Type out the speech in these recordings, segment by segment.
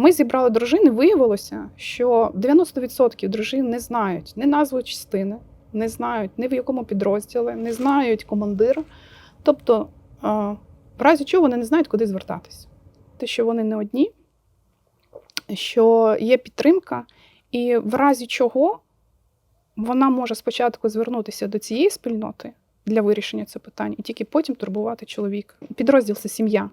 Ми зібрали дружини. Виявилося, що 90% дружин не знають ні назву частини, не знають ні в якому підрозділі, не знають командира. Тобто, в разі чого вони не знають, куди звертатися. Те, що вони не одні, що є підтримка, і в разі чого вона може спочатку звернутися до цієї спільноти для вирішення цього питання, і тільки потім турбувати чоловіка. Підрозділ це сім'я.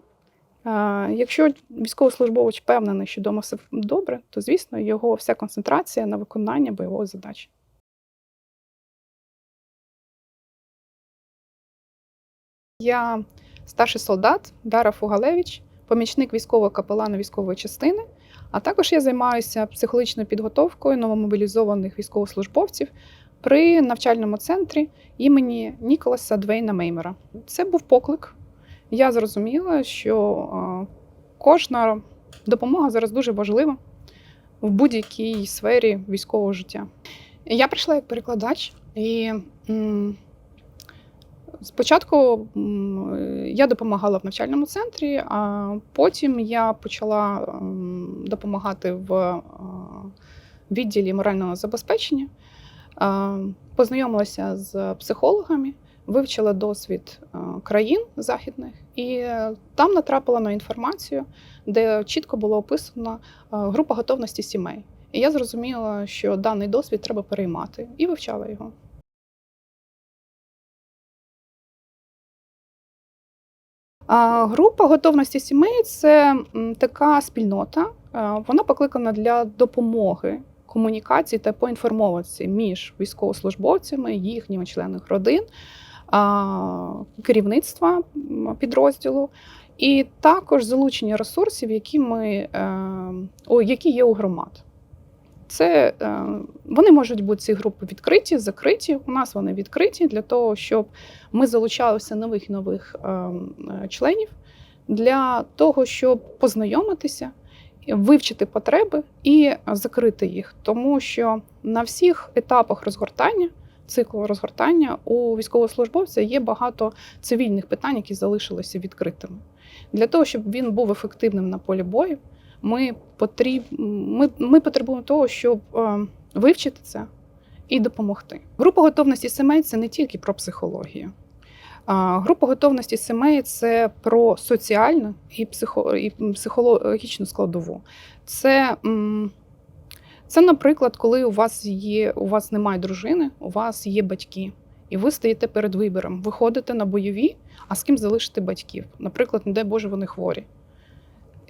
Якщо військовослужбовець впевнений, що вдома все добре, то звісно його вся концентрація на виконання бойової задачі. Я старший солдат Дара Фугалевич, помічник військового капелана військової частини. А також я займаюся психологічною підготовкою новомобілізованих військовослужбовців при навчальному центрі імені Ніколаса Двейна Меймера. Це був поклик. Я зрозуміла, що кожна допомога зараз дуже важлива в будь-якій сфері військового життя. Я прийшла як перекладач, і спочатку я допомагала в навчальному центрі, а потім я почала допомагати в відділі морального забезпечення, познайомилася з психологами, вивчила досвід е, країн західних, і е, там натрапила на інформацію, де чітко було описано е, група готовності сімей. І я зрозуміла, що даний досвід треба переймати, і вивчала його. Група готовності сімей це така спільнота. Вона покликана для допомоги комунікації та поінформованості між військовослужбовцями, їхніми членами родин, керівництва підрозділу, і також залучення ресурсів, які ми е, о, які є у громад. Це е, вони можуть бути ці групи відкриті, закриті. У нас вони відкриті для того, щоб ми залучалися нових і нових е, членів для того, щоб познайомитися, вивчити потреби і закрити їх, тому що на всіх етапах розгортання. Циклу розгортання у військовослужбовця є багато цивільних питань, які залишилися відкритими. Для того, щоб він був ефективним на полі бою, ми, потріб... ми, ми потребуємо того, щоб е, вивчити це і допомогти. Група готовності сімей це не тільки про психологію. Група готовності сімей це про соціальну і, психо... і психологічну складову. Це, м, це, наприклад, коли у вас є, у вас немає дружини, у вас є батьки, і ви стоїте перед вибором. Ви ходите на бойові, а з ким залишити батьків? Наприклад, не дай Боже, вони хворі.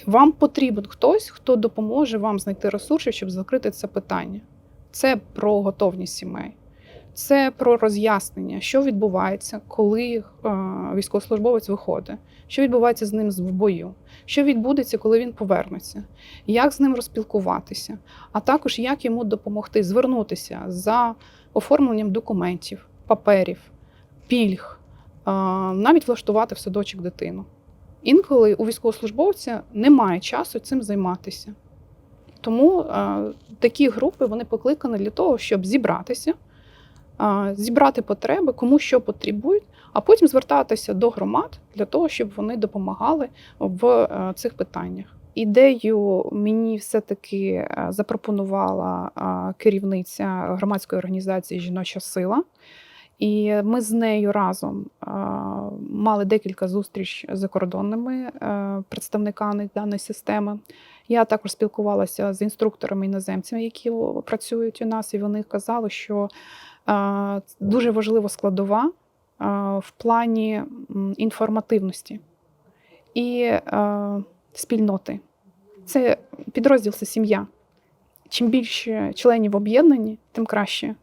Вам потрібен хтось, хто допоможе вам знайти ресурси, щоб закрити це питання. Це про готовність сімей, це про роз'яснення, що відбувається, коли е, військовослужбовець виходить, що відбувається з ним в бою, що відбудеться, коли він повернеться, як з ним розпілкуватися, а також як йому допомогти звернутися за оформленням документів, паперів, пільг, е, навіть влаштувати в садочок дитину. Інколи у військовослужбовця немає часу цим займатися. Тому е, такі групи вони покликані для того, щоб зібратися, зібрати потреби, кому що потребують, а потім звертатися до громад для того, щоб вони допомагали в е, цих питаннях. Ідею мені все-таки е, запропонувала керівниця громадської організації Жіноча сила. І ми з нею разом мали декілька зустріч з закордонними е, представниками даної системи. Я також спілкувалася з інструкторами іноземцями, які працюють у нас, і вони казали, що дуже важлива складова в плані інформативності і спільноти. Це підрозділ це сім'я. Чим більше членів об'єднані, тим краще.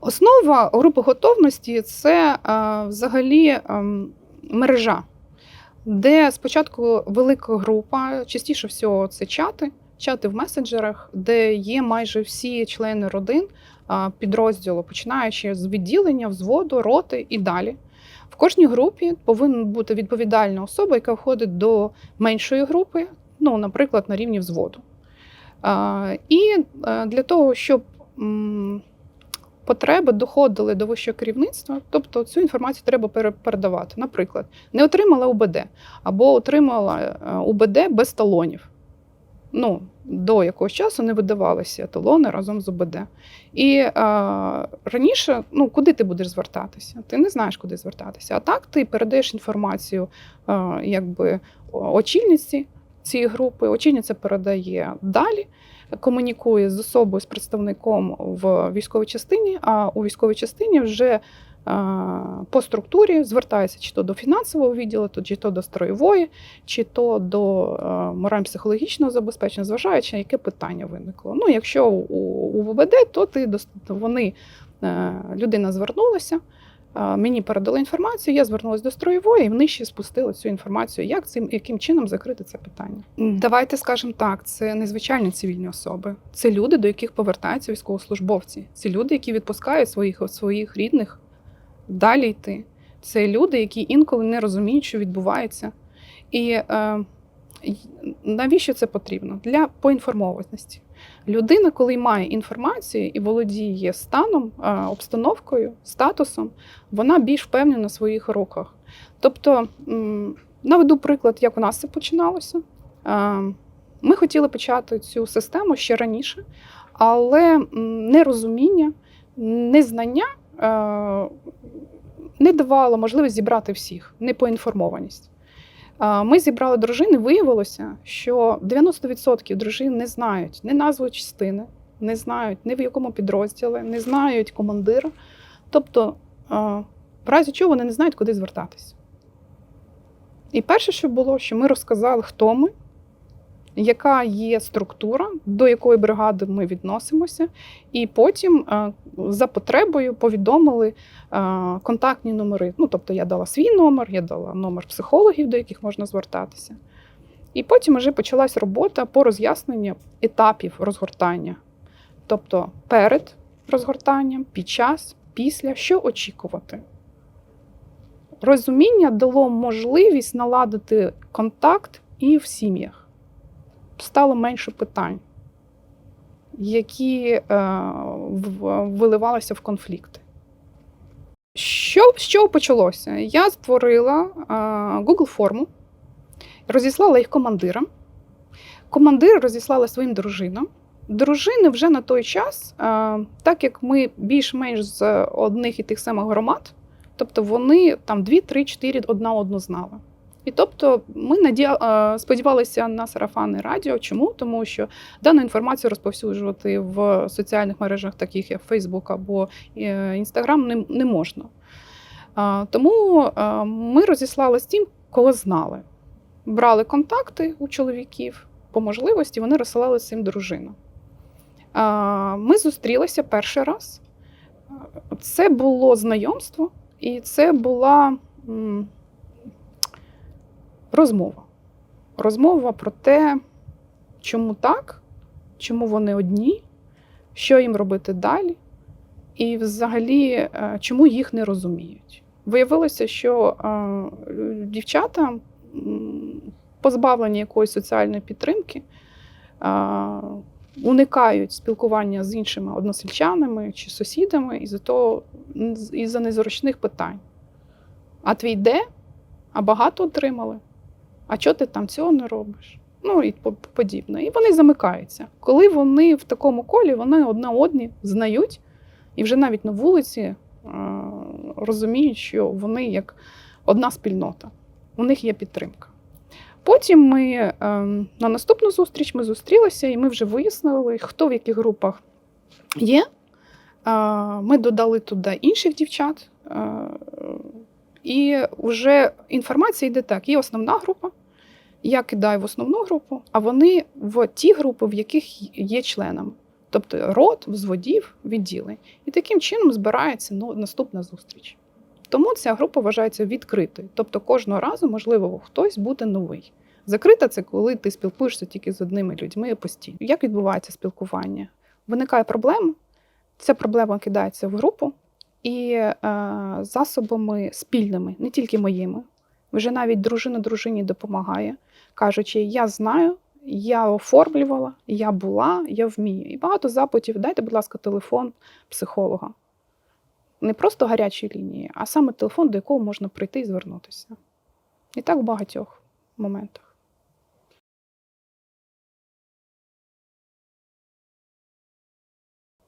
Основа групи готовності це взагалі ем, мережа, де спочатку велика група, частіше всього це чати, чати в месенджерах, де є майже всі члени родин підрозділу, починаючи з відділення, взводу, роти і далі. В кожній групі повинна бути відповідальна особа, яка входить до меншої групи, ну, наприклад, на рівні взводу. І е, для того, щоб потреби доходили до вищого керівництва, тобто цю інформацію треба пере- передавати. Наприклад, не отримала УБД або отримала е, УБД без талонів. Ну, до якогось часу не видавалися талони разом з ОБД. І е, раніше, ну, куди ти будеш звертатися? Ти не знаєш, куди звертатися. А так ти передаєш інформацію е, якби очільниці цієї групи. Очільниця передає далі, комунікує з особою, з представником в військовій частині, а у військовій частині вже по структурі звертається чи то до фінансового відділу, чи то до строєвої, чи то до морально-психологічного забезпечення, зважаючи, на яке питання виникло. Ну, якщо у, ВВД, то ти вони е, людина звернулася. Мені передали інформацію, я звернулася до строєвої, і вони ще спустили цю інформацію, як цим яким чином закрити це питання. Давайте скажемо так: це незвичайні цивільні особи, це люди, до яких повертаються військовослужбовці. Це люди, які відпускають своїх своїх рідних далі йти. Це люди, які інколи не розуміють, що відбувається. І е, навіщо це потрібно? Для поінформованості. Людина, коли має інформацію і володіє станом, е, обстановкою, статусом, вона більш впевнена в своїх руках. Тобто, м, наведу приклад, як у нас це починалося. Е, Ми хотіли почати цю систему ще раніше, але нерозуміння, незнання е, не давало можливість зібрати всіх, непоінформованість. Е, Ми зібрали дружини, виявилося, що 90% дружин не знають ні назву частини, не знають ні в якому підрозділі, не знають командира. Тобто, в разі чого вони не знають, куди звертатися. І перше, що було, що ми розказали, хто ми, яка є структура, до якої бригади ми відносимося, і потім е, за потребою повідомили е, контактні номери. Ну, тобто я дала свій номер, я дала номер психологів, до яких можна звертатися. І потім вже почалась робота по роз'ясненню етапів розгортання. Тобто перед розгортанням, під час, після, що очікувати. Розуміння дало можливість наладити контакт і в сім'ях. Стало менше питань, які е, виливалися в конфлікти. Що, з чого почалося? Я створила е, Google форму, розіслала їх командирам. Командири розіслали своїм дружинам. Дружини вже на той час, е, так як ми більш-менш з одних і тих самих громад, тобто вони там 2, 3, 4 одна одну знали. І тобто ми надія... сподівалися на сарафанне радіо. Чому? Тому що дану інформацію розповсюджувати в соціальних мережах, таких як Facebook або е, Instagram, не, можна. Тому ми розіслали з тим, кого знали. Брали контакти у чоловіків по можливості, вони розсилали цим дружинам. Ми зустрілися перший раз. Це було знайомство, і це була розмова. Розмова про те, чому так, чому вони одні, що їм робити далі, і взагалі, е, чому їх не розуміють. Виявилося, що е, дівчата позбавлені якоїсь соціальної підтримки, е, уникають спілкування з іншими односельчанами чи сусідами із-за того, із-за незручних питань. А твій де? А багато отримали. А чого ти там цього не робиш? Ну і по- подібне. І вони замикаються. Коли вони в такому колі, вони одна одні знають, і вже навіть на вулиці е, розуміють, що вони як одна спільнота, у них є підтримка. Потім ми е, на наступну зустріч ми зустрілися, і ми вже вияснили, хто в яких групах є. Е, Ми додали туди інших дівчат. е, І вже інформація йде так: є основна група, я кидаю в основну групу, а вони в ті групи, в яких є членами. Тобто рот, взводів, відділень. І таким чином збирається ну, наступна зустріч. Тому ця група вважається відкритою. Тобто кожного разу, можливо, хтось буде новий. Закрита це коли ти спілкуєшся тільки з одними людьми постійно. Як відбувається спілкування? Виникає проблема, ця проблема кидається в групу, і е, засобами спільними, не тільки моїми. Вже навіть дружина дружині допомагає, кажучи, я знаю, я оформлювала, я була, я вмію. І багато запитів, дайте, будь ласка, телефон психолога. не просто гарячі лінії, а саме телефон, до якого можна прийти і звернутися. І так в багатьох моментах.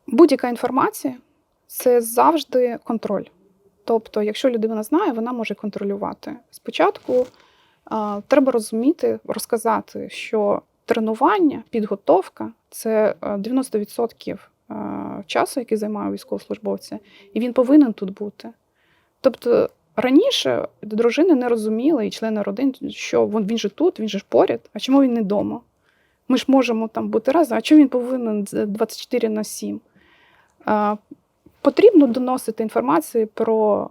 Будь-яка інформація це завжди контроль. Тобто, якщо людина знає, вона може контролювати. Спочатку треба розуміти, розказати, що тренування, підготовка це е, 90% е, часу, який займає військовослужбовця, і він повинен тут бути. Тобто раніше дружини не розуміли і члени родин, що він, же тут, він же поряд, а чому він не вдома? Ми ж можемо там бути разом, а чому він повинен 24 на 7? Потрібно доносити інформацію про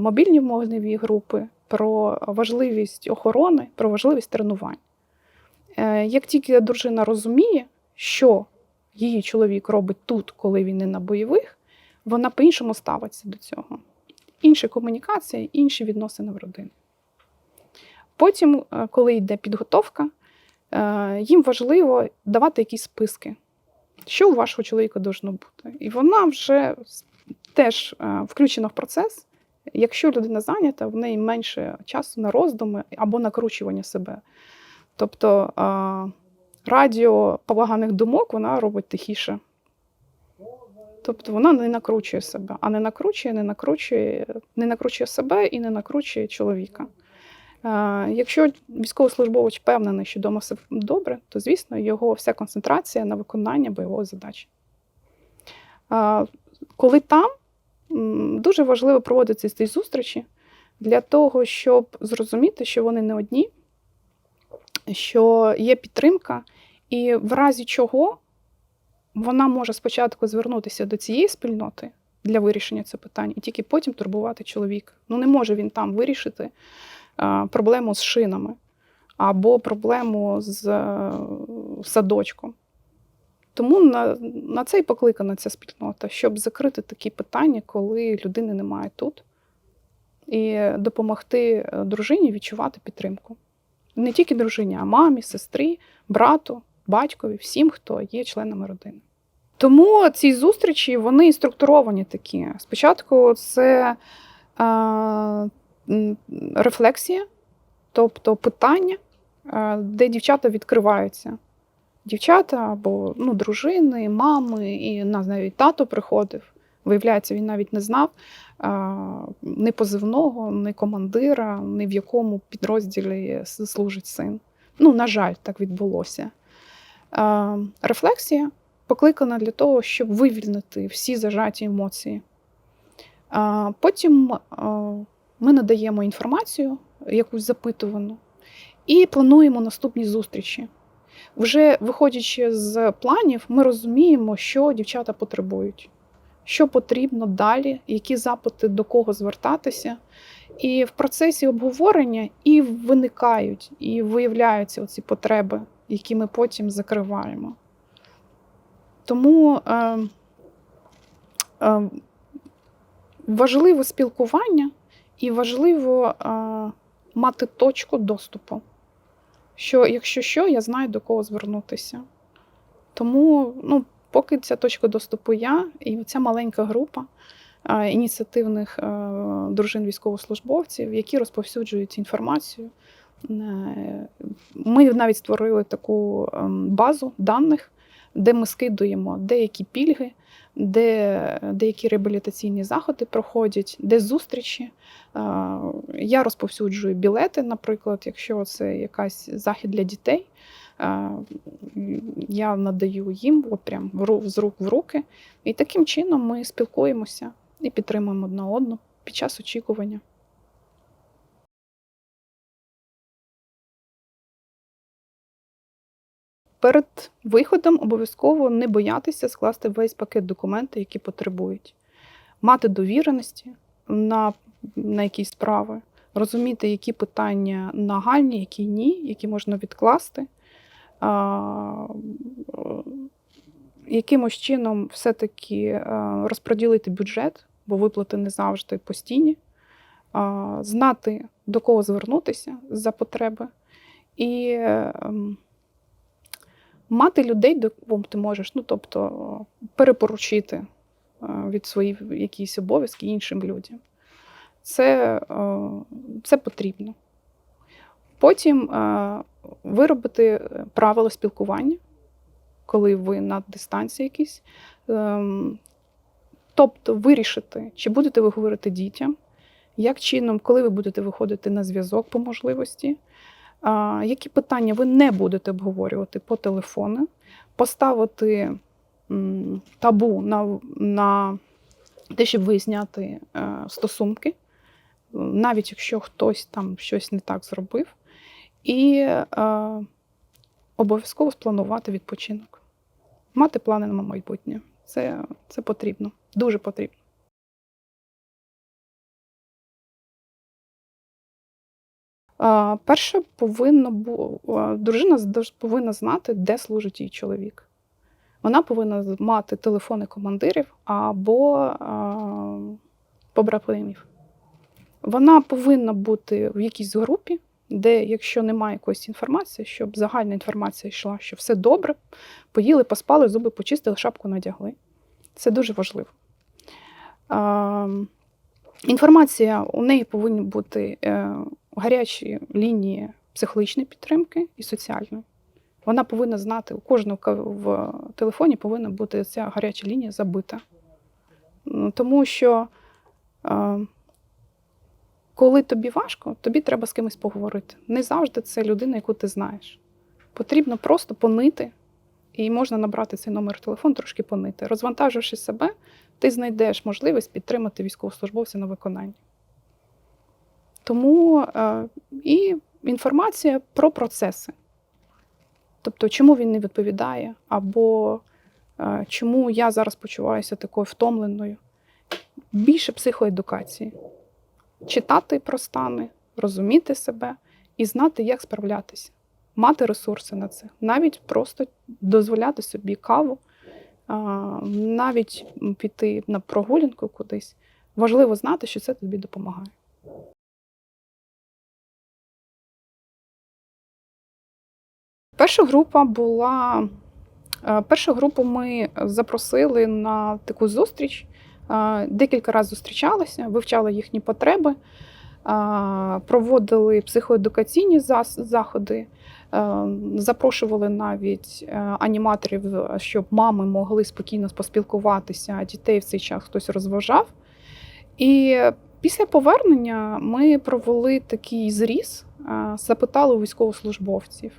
мобільні вогневі групи, про важливість охорони, про важливість тренувань. Е, Як тільки дружина розуміє, що її чоловік робить тут, коли він не на бойових, вона по-іншому ставиться до цього. Інші комунікації, інші відносини в родині. Потім, е, коли йде підготовка, е, їм важливо давати якісь списки, що у вашого чоловіка должно бути. І вона вже теж включена в процес. Якщо людина зайнята, в неї менше часу на роздуми або накручування себе. Тобто радіо поганих думок вона робить тихіше. Тобто вона не накручує себе, а не накручує, не накручує, не накручує себе і не накручує чоловіка. Якщо військовослужбовець впевнений, що вдома все добре, то звісно його вся концентрація на виконання бойової задачі. Коли там дуже важливо проводити ці зустрічі для того, щоб зрозуміти, що вони не одні, що є підтримка, і в разі чого вона може спочатку звернутися до цієї спільноти для вирішення цього питання, і тільки потім турбувати чоловіка. Ну не може він там вирішити а, проблему з шинами або проблему з е, садочком. Тому на, на це і покликана ця спільнота, щоб закрити такі питання, коли людини немає тут, і допомогти е, дружині відчувати підтримку. Не тільки дружині, а мамі, сестрі, брату, батькові, всім, хто є членами родини. Тому ці зустрічі вони структуровані такі. Спочатку це е, рефлексія, тобто питання, е, де дівчата відкриваються. Дівчата або ну, дружини, мами, і нас навіть тато приходив. Виявляється, він навіть не знав а, ні позивного, ні командира, ні в якому підрозділі служить син. Ну, на жаль, так відбулося. А, рефлексія покликана для того, щоб вивільнити всі зажаті емоції. А, потім а, ми надаємо інформацію, якусь запитувану, і плануємо наступні зустрічі. Вже виходячи з планів, ми розуміємо, що дівчата потребують, що потрібно далі, які запити до кого звертатися. І в процесі обговорення і виникають, і виявляються оці потреби, які ми потім закриваємо. Тому е, е, важливо спілкування і важливо е, мати точку доступу що якщо що, я знаю до кого звернутися. Тому, ну, поки ця точка доступу я і ця маленька група а, ініціативних е, дружин військовослужбовців, які розповсюджують інформацію. Е, Ми навіть створили таку ем, базу даних, де ми скидуємо деякі пільги, де деякі реабілітаційні заходи проходять, де зустрічі. Я розповсюджую білети, наприклад, якщо це якась захід для дітей. Я надаю їм от прям з рук в руки. І таким чином ми спілкуємося і підтримуємо одна одну під час очікування. Перед виходом обов'язково не боятися скласти весь пакет документів, які потребують, мати довіреності на, на якісь справи, розуміти, які питання нагальні, які ні, які можна відкласти. А, якимось чином все-таки е, розподілити бюджет, бо виплати не завжди постійні, знати, до кого звернутися за потреби, і ем, мати людей, до кого ти можеш, ну тобто перепоручити від своїх якісь обов'язки іншим людям. Це, е, це потрібно. Потім е, виробити правила спілкування, коли ви на дистанції якісь. Ем, Тобто вирішити, чи будете ви говорити дітям, як чином, коли ви будете виходити на зв'язок по можливості, які питання ви не будете обговорювати по телефону, поставити табу на, на те, щоб виясняти е, стосунки, навіть якщо хтось там щось не так зробив, і е, обов'язково спланувати відпочинок, мати плани на майбутнє. Це, Це потрібно, дуже потрібно. Перше, повинно дружина повинна знати, де служить її чоловік. Вона повинна мати телефони командирів або побратимів. Вона повинна бути в якійсь групі, де, якщо немає якоїсь інформації, щоб загальна інформація йшла, що все добре, поїли, поспали, зуби почистили, шапку надягли. Це дуже важливо. Інформація у неї повинні бути е, гарячі лінії психологічної підтримки і соціальної. Вона повинна знати, у кожного в телефоні повинна бути ця гаряча лінія забита. Тому що е, коли тобі важко, тобі треба з кимось поговорити. Не завжди це людина, яку ти знаєш. Потрібно просто понити, і можна набрати цей номер телефону, трошки понити. Розвантаживши себе, ти знайдеш можливість підтримати військовослужбовця на виконанні. Тому е, і інформація про процеси. Тобто, чому він не відповідає, або е, чому я зараз почуваюся такою втомленою. Більше психоедукації. Читати про стани, розуміти себе і знати, як справлятися, мати ресурси на це, навіть просто дозволяти собі каву, навіть піти на прогулянку кудись. Важливо знати, що це тобі допомагає. Перша група була. е, Першу групу ми запросили на таку зустріч. Е, Декілька разів зустрічалися, вивчали їхні потреби, е, проводили психоедукаційні заходи, запрошували навіть аніматорів, щоб мами могли спокійно поспілкуватися, а дітей в цей час хтось розважав. І після повернення ми провели такий зріз, запитали у військовослужбовців.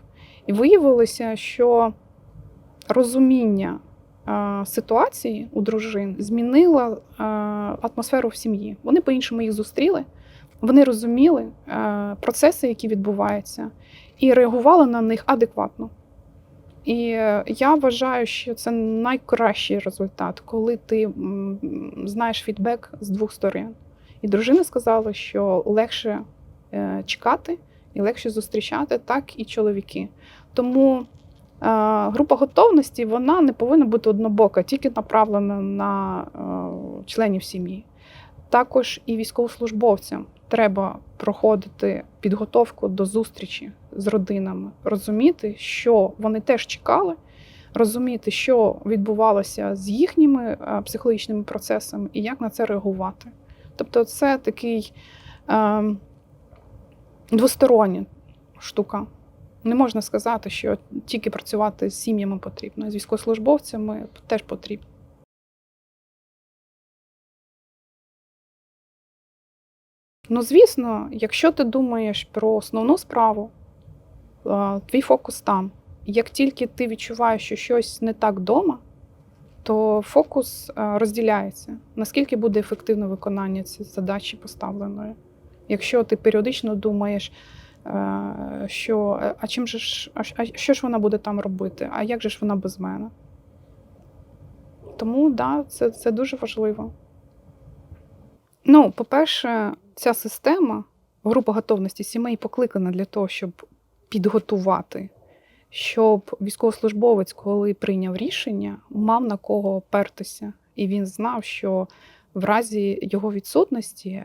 І виявилося, що розуміння ситуації у дружин змінило атмосферу в сім'ї. Вони по-іншому їх зустріли, вони розуміли процеси, які відбуваються, і реагували на них адекватно. І я вважаю, що це найкращий результат, коли ти знаєш фідбек з двох сторон. І дружина сказала, що легше е, чекати і легше зустрічати, так і чоловіки. Тому е, група готовності вона не повинна бути однобока, тільки направлена на е, членів сім'ї. Також і військовослужбовцям треба проходити підготовку до зустрічі з родинами, розуміти, що вони теж чекали, розуміти, що відбувалося з їхніми е, психологічними процесами і як на це реагувати. Тобто, це такий е, двостороння штука. Не можна сказати, що тільки працювати з сім'ями потрібно, з військовослужбовцями теж потрібно. Ну, звісно, якщо ти думаєш про основну справу, твій фокус там. Як тільки ти відчуваєш, що щось не так вдома, то фокус розділяється. Наскільки буде ефективне виконання цієї задачі поставленої? Якщо ти періодично думаєш, е, що е, а чим же ж, а, що ж вона буде там робити? А як же ж вона без мене? Тому да, це, це дуже важливо. Ну, по-перше, ця система, група готовності сімей покликана для того, щоб підготувати, щоб військовослужбовець, коли прийняв рішення, мав на кого опертися, і він знав, що в разі його відсутності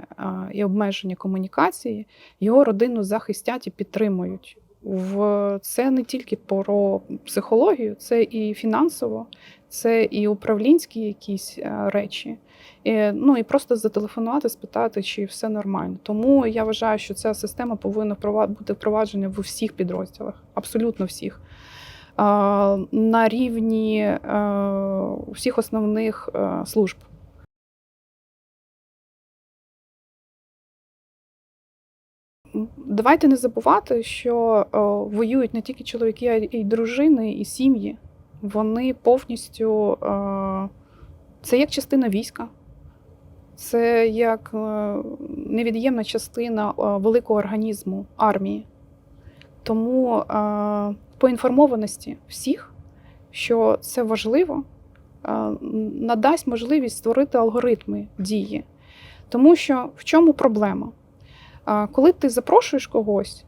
і обмеження комунікації його родину захистять і підтримують. В це не тільки про психологію, це і фінансово, це і управлінські якісь е, речі, і, ну і просто зателефонувати, спитати, чи все нормально. Тому я вважаю, що ця система повинна бути впроваджена в усіх підрозділах, абсолютно всіх. На рівні е, всіх основних е, служб. Давайте не забувати, що е, воюють не тільки чоловіки, а й дружини, і сім'ї. Вони повністю е, це як частина війська, це як е, невід'ємна частина великого організму армії. Тому поінформованості всіх, що це важливо, надасть можливість створити алгоритми дії. Тому що в чому проблема? Коли ти запрошуєш когось,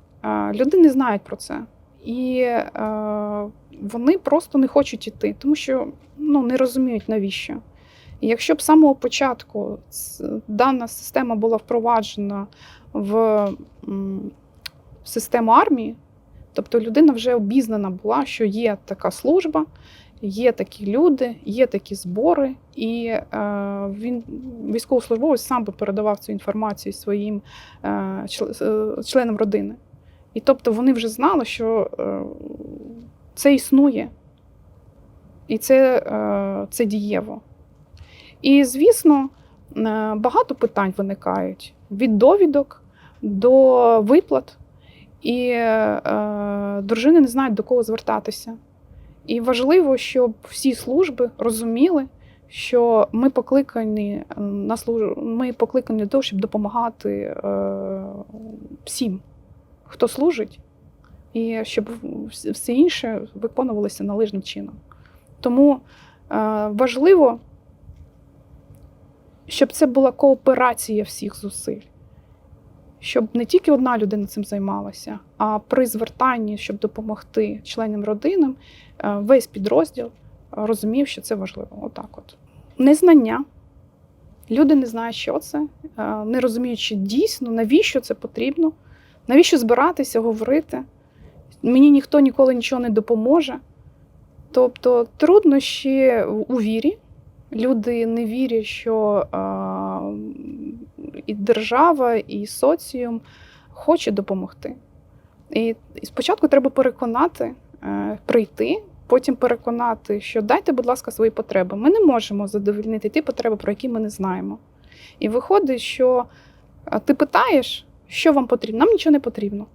люди не знають про це. І вони просто не хочуть іти, тому що ну, не розуміють навіщо. І якщо б з самого початку дана система була впроваджена в систему армії, тобто людина вже обізнана була, що є така служба, є такі люди, є такі збори, і е, він військовослужбовець сам би передавав цю інформацію своїм е, е, членам родини. І тобто вони вже знали, що е, це існує, і це, е, це дієво. І, звісно, е, багато питань виникають від довідок до виплат, і е, дружини не знають, до кого звертатися. І важливо, щоб всі служби розуміли, що ми покликані на службу, ми покликані для того, щоб допомагати е, всім, хто служить, і щоб все інше виконувалося належним чином. Тому е, важливо, щоб це була кооперація всіх зусиль, щоб не тільки одна людина цим займалася, а при звертанні, щоб допомогти членам родинам, е, весь підрозділ розумів, що це важливо. Отак от. Незнання. Люди не знають, що це, е, не розуміючи дійсно, навіщо це потрібно, навіщо збиратися, говорити. Мені ніхто ніколи нічого не допоможе. Тобто труднощі у вірі. Люди не вірять, що е, і держава, і соціум хоче допомогти. І, спочатку треба переконати, е, прийти, потім переконати, що дайте, будь ласка, свої потреби. Ми не можемо задовольнити ті потреби, про які ми не знаємо. І виходить, що е, ти питаєш, що вам потрібно, нам нічого не потрібно.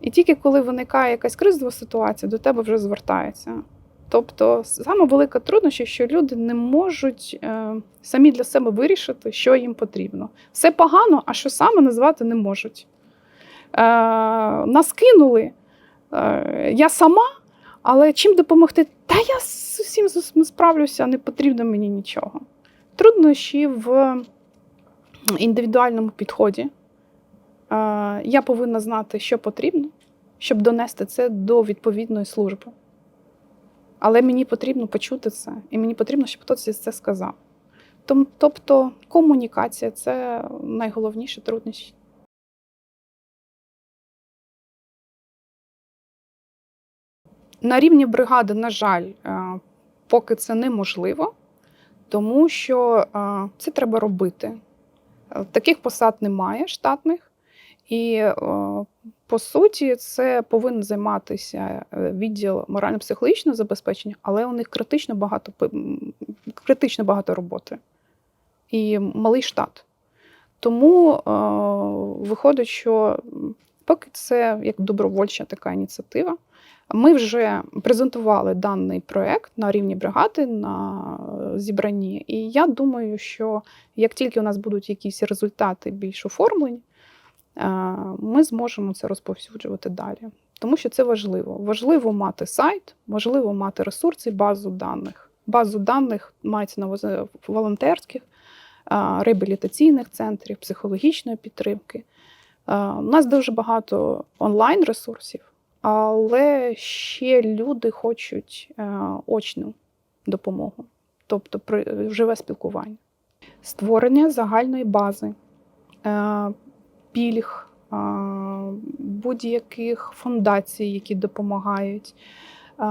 І тільки коли виникає якась кризова ситуація, до тебе вже звертаються. Тобто, саме велика труднощі, що люди не можуть е, самі для себе вирішити, що їм потрібно. Все погано, а що саме назвати не можуть. Е, нас кинули, е, я сама, але чим допомогти? Та я з усім справлюся, не потрібно мені нічого. Труднощі в індивідуальному підході. Е, я повинна знати, що потрібно, щоб донести це до відповідної служби. Але мені потрібно почути це, і мені потрібно, щоб хтось це сказав. Тобто комунікація це найголовніше трудність. На рівні бригади, на жаль, е, поки це неможливо, тому що е, це треба робити. Е, Таких посад немає штатних, і е, по суті, це повинен займатися е, відділ морально-психологічного забезпечення, але у них критично багато критично багато роботи і малий штат. Тому е, виходить, що поки це як добровольча така ініціатива. Ми вже презентували даний проект на рівні бригади на зібранні, і я думаю, що як тільки у нас будуть якісь результати більш оформлені, ми зможемо це розповсюджувати далі. Тому що це важливо. Важливо мати сайт, важливо мати ресурси, базу даних. Базу даних мається на волонтерських, е, реабілітаційних центрів, психологічної підтримки. Е, У нас дуже багато онлайн ресурсів, але ще люди хочуть е, очну допомогу, тобто живе спілкування. Створення загальної бази, е, пільг, е, будь-яких фундацій, які допомагають. Е,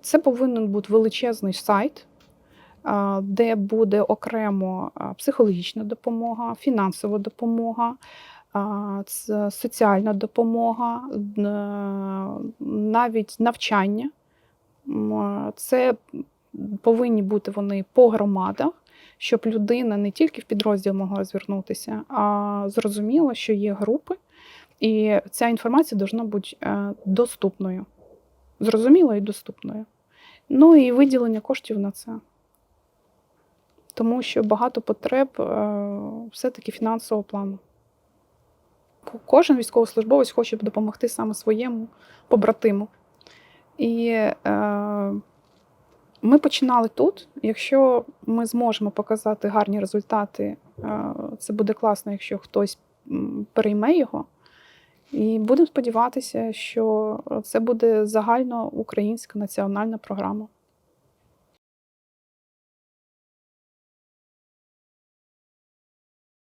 Це повинен бути величезний сайт, де буде окремо психологічна допомога, фінансова допомога, соціальна допомога, навіть навчання. Це повинні бути вони по громадах, щоб людина не тільки в підрозділ могла звернутися, а зрозуміла, що є групи, і ця інформація повинна бути е, доступною. Зрозумілою і доступною. Ну і виділення коштів на це. Тому що багато потреб е, все-таки фінансового плану. Кожен військовослужбовець хоче допомогти саме своєму побратиму. І е, ми починали тут. Якщо ми зможемо показати гарні результати, е, це буде класно, якщо хтось перейме його. І будемо сподіватися, що це буде загальноукраїнська національна програма.